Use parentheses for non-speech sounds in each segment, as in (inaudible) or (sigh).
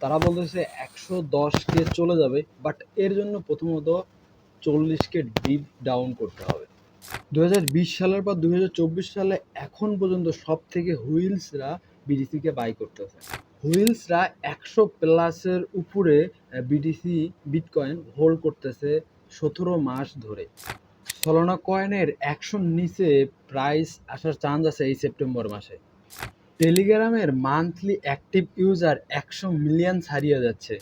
তারা বলতেছে একশো দশকে চলে যাবে বাট এর জন্য প্রথমত চল্লিশকে ডিপ ডাউন করতে হবে। দু হাজার বিশ সালের পর দু হাজার চব্বিশ সালে এখন পর্যন্ত সব থেকে হুইলসরা বিডিসিকে বাই করতেছে। হুইলসরা একশো প্লাসের উপরে বিডিসি বিটকয়েন হোল্ড করতেছে সতেরো মাস ধরে। সলোনা কয়েনের একশোর নিচে প্রাইস আসার চান্স আছে এই সেপ্টেম্বর মাসে। টেলিগ্রামের মান্থলি অ্যাক্টিভ ইউজার একশো মিলিয়ন ছাড়িয়ে যাচ্ছে।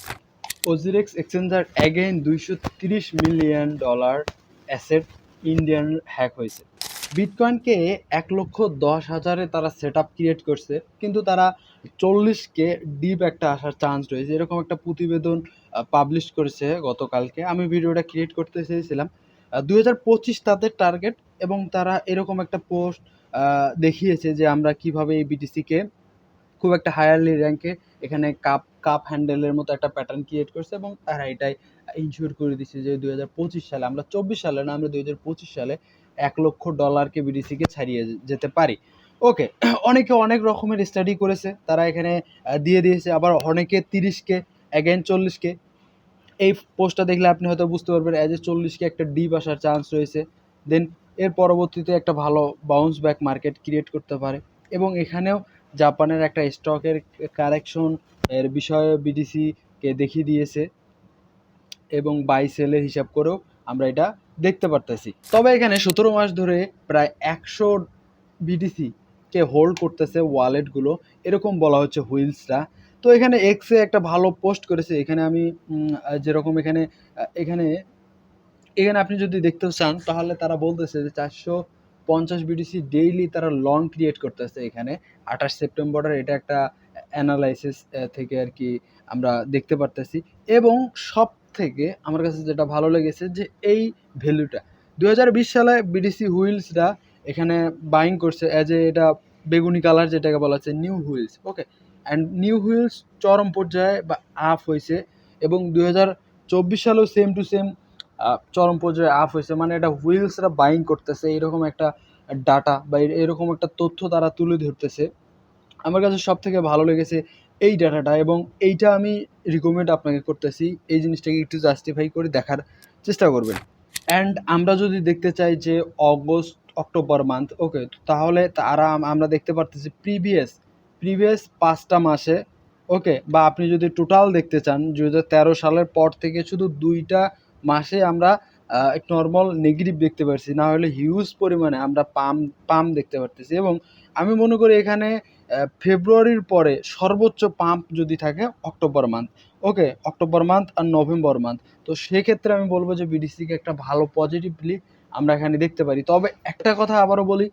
ওজিরেক্স এক্সচেঞ্জার অ্যাগেইন দুইশো তিরিশ million dollar asset Indian hack হয়েছে। বিটকয়েনকে এক লক্ষ দশ হাজারে তারা সেট আপ ক্রিয়েট করছে, কিন্তু তারা চল্লিশকে ডিপ একটা আসার চান্স রয়েছে। এরকম একটা প্রতিবেদন পাবলিশ করেছে গতকালকে। আমি ভিডিওটা ক্রিয়েট করতে চেয়েছিলাম। দুই হাজার পঁচিশ তাদের টার্গেট এবং তারা এরকম একটা পোস্ট দেখিয়েছে যে আমরা কীভাবে এই বিটিসিকে খুব একটা হায়ারলি র্যাঙ্কে এখানে কাপ কাপ হ্যান্ডেলের মতো একটা প্যাটার্ন ক্রিয়েট করছে এবং তারা এটাই ইনশিওর করে দিচ্ছে যে দুই হাজার পঁচিশ সালে আমরা চব্বিশ সালে না, আমরা দুই হাজার পঁচিশ সালে এক লক্ষ ডলারকে বিডিসিকে ছাড়িয়ে যেতে পারি। ওকে (clears throat) অনেকে অনেক রকমের স্টাডি করেছে। তারা এখানে দিয়ে দিয়েছে। আবার অনেকে তিরিশকে অ্যাগেন চল্লিশকে এই পোস্টটা দেখলে আপনি হয়তো বুঝতে পারবেন অ্যাজ এ চল্লিশকে একটা ডিপ আসার চান্স রয়েছে। দেন এর পরবর্তীতে একটা ভালো বাউন্স ব্যাক মার্কেট ক্রিয়েট করতে পারে। এবং এখানেও জাপানের একটা স্টকের কারেকশন এর বিষয়ে বিডিসিকে দেখিয়ে দিয়েছে। এবং বাই সেলের হিসাব করেও আমরা এটা দেখতে পারতেছি। তবে এখানে সতেরো মাস ধরে প্রায় একশো বিডিসি কে হোল্ড করতেছে ওয়ালেটগুলো এরকম বলা হচ্ছে হুইলসরা তো এখানে এক্সে একটা ভালো পোস্ট করেছে। এখানে আমি যেরকম এখানে এখানে এখানে আপনি যদি দেখতে চান, তাহলে তারা বলতেছে যে চারশো পঞ্চাশ বিডিসি ডেইলি তারা লং ক্রিয়েট করতেছে এখানে। আঠাশ সেপ্টেম্বরের এটা একটা অ্যানালাইসিস থেকে আর কি আমরা দেখতে পারতেছি। এবং সব থেকে আমার কাছে যেটা ভালো লেগেছে যে এই ভ্যালুটা দু হাজার বিশ সালে বিডিসি হুইলসরা এখানে বাইং করছে অ্যাজ এ এটা বেগুনি কালার যেটাকে বলা হচ্ছে new wheels okay and new wheels চরম পর্যায়ে বা আপ হয়েছে এবং দু চব্বিশ সালেও সেম টু সেম চরম পর্যায়ে আপ হয়েছে। মানে এটা হুইলসরা বাইং করতেছে, এরকম একটা ডাটা বা এরকম একটা তথ্য তারা তুলে ধরতেছে। আমার কাছে সব থেকে ভালো লেগেছে এই ডাটাটা এবং এইটা আমি রিকমেন্ড আপনাকে করতেছি। এই জিনিসটাকে একটু জাস্টিফাই করে দেখার চেষ্টা করবেন। অ্যান্ড আমরা যদি দেখতে চাই যে অগস্ট অক্টোবর মান্থ ওকে তাহলে তারা আমরা দেখতে পারতেছি প্রিভিয়াস প্রিভিয়াস পাঁচটা মাসে ওকে বা আপনি যদি টোটাল দেখতে চান দু হাজার তেরো সালের পর থেকে শুধু দুইটা মাসে আমরা নর্মাল নেগেটিভ দেখতে পাচ্ছি না হলে হিউজ পরিমাণে আমরা পাম পাম দেখতে পারতেছি। এবং আমি মনে করি এখানে ফেব্রুয়ারির পরে সর্বোচ্চ পাম্প যদি থাকে October month okay October month আর নভেম্বর মান্থ তো সেক্ষেত্রে আমি বলব যে বিডিসিকে একটা ভালো পজিটিভলি আমরা এখানে দেখতে পারি। তবে একটা কথা আবারও বলি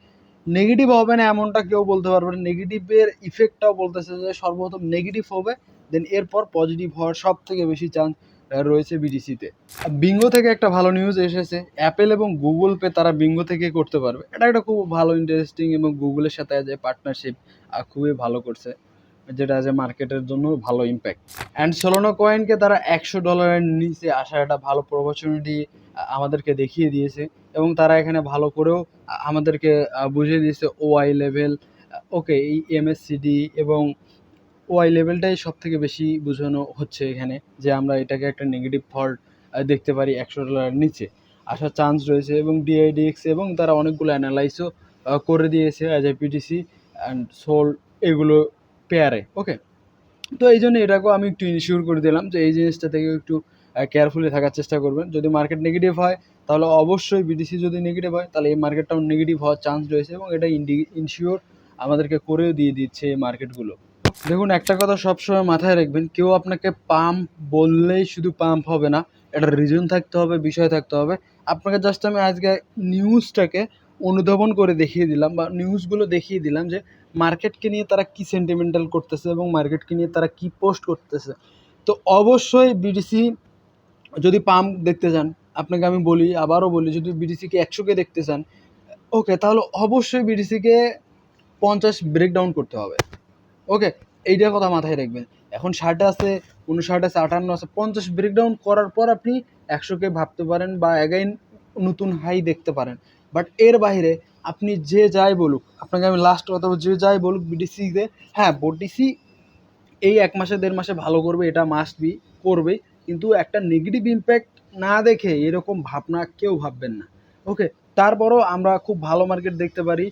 নেগেটিভ হবে না এমনটা কেউ বলতে পারবে না। নেগেটিভের ইফেক্টটাও বলতেছে যে সর্বপ্রথম নেগেটিভ হবে দেন এরপর পজিটিভ হওয়ার সব থেকে বেশি চান্স রয়েছে বিডিসিতে বিঙ্গো থেকে একটা ভালো নিউজ এসেছে। অ্যাপেল এবং গুগল পে তারা বিঙ্গো থেকে করতে পারবে। এটা একটা খুব ভালো ইন্টারেস্টিং এবং গুগলের সাথে যে পার্টনারশিপ খুবই ভালো করছে। যেটা যে মার্কেটের জন্য ভালো ইম্প্যাক্ট অ্যান্ড সোলোনো কয়েনকে তারা একশো ডলারের নিচে আসার একটা ভালো অপরচুনিটি আমাদেরকে দেখিয়ে দিয়েছে। এবং তারা এখানে ভালো করেও আমাদেরকে বুঝিয়ে দিয়েছে ওআই লেভেল ওকে এই এমএসসিডি এবং ওয়াই লেভেলটাই সব থেকে বেশি বোঝানো হচ্ছে এখানে, যে আমরা এটাকে একটা নেগেটিভ ফল্ট দেখতে পারি একশো ডলারের নিচে। আসার চান্স রয়েছে এবং ডিআইডিএক্স এবং তারা অনেকগুলো অ্যানালাইসও করে দিয়েছে as a PTC and SOL এগুলো পেয়ারে ওকে তো এই জন্য এটাকেও আমি একটু ইনশিওর করে দিলাম যে এই জিনিসটা থেকে একটু কেয়ারফুলি থাকার চেষ্টা করবেন। যদি মার্কেট নেগেটিভ হয়, তাহলে অবশ্যই বিডিসি যদি নেগেটিভ হয়, তাহলে এই মার্কেটটাও নেগেটিভ হওয়ার চান্স রয়েছে এবং এটা ইনশিওর আমাদেরকে করেও দিয়ে দিচ্ছে এই মার্কেটগুলো দেখুন, একটা কথা সবসময় মাথায় রাখবেন, কেউ আপনাকে পাম্প বললেই শুধু পাম্প হবে না একটা রিজন থাকতে হবে, বিষয় থাকতে হবে। আপনাকে জাস্ট আমি আজকে নিউজটাকে অনুধাবন করে দেখিয়ে দিলাম বা নিউজগুলো দেখিয়ে দিলাম যে মার্কেটকে নিয়ে তারা কী সেন্টিমেন্টাল করতেছে এবং মার্কেটকে নিয়ে তারা কী পোস্ট করতেছে। তো অবশ্যই বিডিসি যদি পাম্প দেখতে চান, আপনাকে আমি বলি, আবারও বলি, যদি বিডিসিকে একশোকে দেখতে চান, ওকে, তাহলে অবশ্যই বিডিসিকে পঞ্চাশ ব্রেকডাউন করতে হবে। ওকে, এইটার কথা মাথায় রাখবেন। এখন ষাট আছে উনষাট আছে, আটান্ন আছে, পঞ্চাশ ব্রেকডাউন করার পর আপনি একশোকে ভাবতে পারেন বা অ্যাগাইন নতুন হাই দেখতে পারেন। বাট এর বাইরে আপনি যে যাই বলুক, আপনাকে আমি লাস্ট কথা যে যাই বলুক বিডিসিতে হ্যাঁ বডিসি এই এক মাসে, দেড় মাসে ভালো করবে, এটা মাস্ট বি করবেই কিন্তু একটা নেগেটিভ ইম্প্যাক্ট না দেখে এরকম ভাবনা কেউ ভাববেন না। ওকে তারপরও আমরা খুব ভালো মার্কেট দেখতে পারি।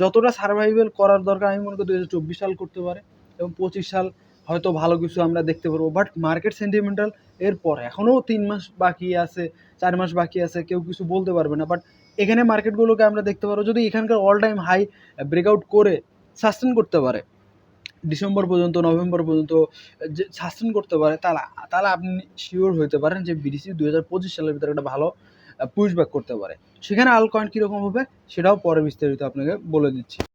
যতটা সার্ভাইভেল করার দরকার, আমি মনে করি দু হাজার চব্বিশ সাল করতে পারে এবং পঁচিশ সাল হয়তো ভালো কিছু আমরা দেখতে পারব বাট মার্কেট সেন্টিমেন্টাল এরপর এখনও তিন মাস বাকি আছে, চার মাস বাকি আছে, কেউ কিছু বলতে পারবে না। বাট এখানে মার্কেটগুলোকে আমরা দেখতে পারব, যদি এখানকার অল টাইম হাই ব্রেকআউট করে সাস্টেন করতে পারে, ডিসেম্বর পর্যন্ত, নভেম্বর পর্যন্ত, যে সাস্টেন করতে পারে, তাহলে তাহলে আপনি শিওর হতে পারেন যে বিডিসি দু হাজার পঁচিশ সালের ভিতরে একটা ভালো পুশ ব্যাক করতে পারে। সেখানে আল কয়েন কীরকম হবে, সেটাও পরে বিস্তারিত আপনাকে বলে দিচ্ছি।